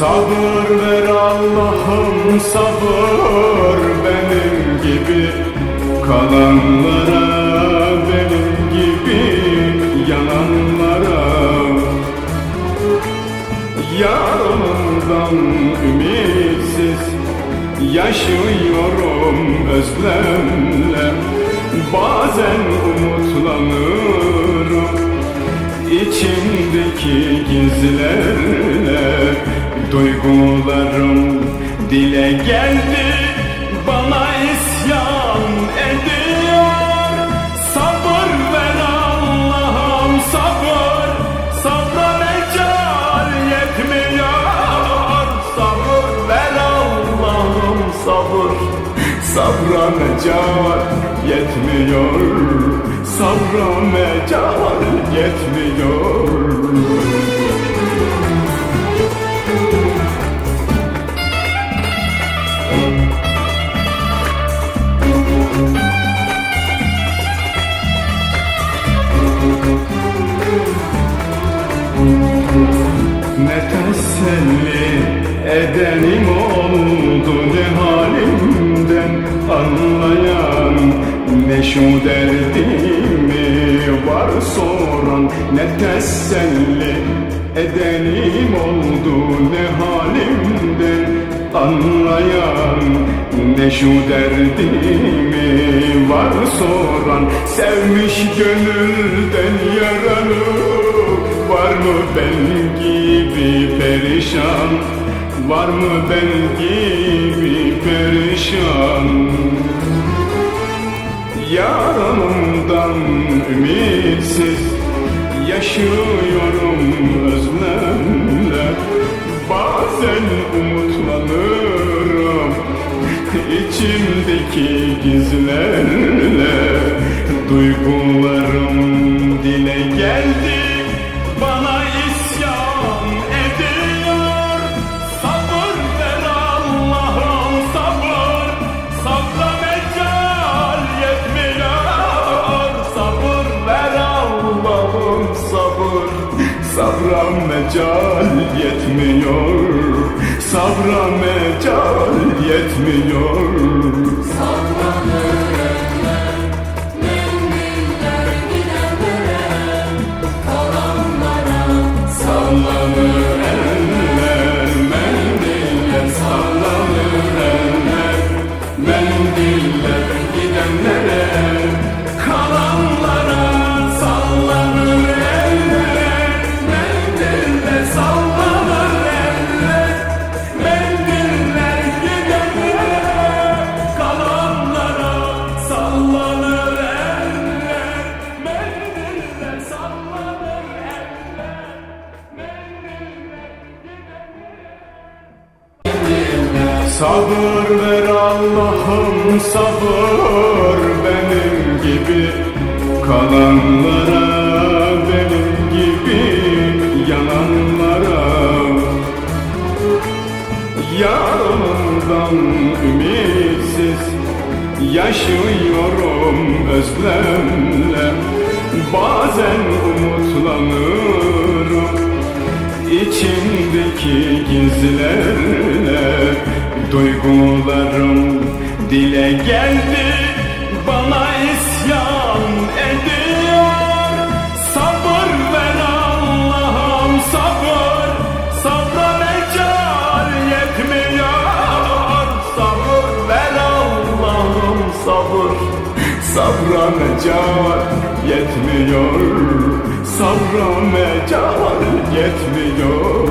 Sabır ver Allah'ım sabır benim gibi. Kalanlara benim gibi yananlara. Yarımdan ümitsiz yaşıyorum özlemle. Bazen umutlanırım içimdeki gizlerle Duygularım dile geldi bana isyan ediyor. Sabır ver Allah'ım sabır. Sabra mecal yetmiyor. Sabır ver Allah'ım sabır. Sabra mecal yetmiyor. Sabra mecal yetmiyor edenim oldu ne halimden anlayan Ne şu derdimi var soran Ne teselli. Edenim oldu ne halimden anlayan Ne şu derdimi var soran. Sevmiş gönülden yaralı Var mı ben gibi perişan Var mı ben gibi perişan? Yaramdan ümitsiz Yaşıyorum özlemle Bazen umutlanırım İçimdeki gizlerle yetmiyor Sabra mecal yetmiyor Sallanır eller mendiller Sallanır eller mendiller Sabır ver Allah'ım sabır benim gibi. Kalanlara benim gibi yananlara. Yarımdan ümitsiz yaşıyorum özlemle. Bazen umutlanırım İçimdeki gizlerle Duygularım dile geldi Bana isyan ediyor. Sabır ver Allah'ım sabır Sabra mecal yetmiyor. Sabır ver Allah'ım sabır Sabra mecal yetmiyor. Sabra mecal yetmiyor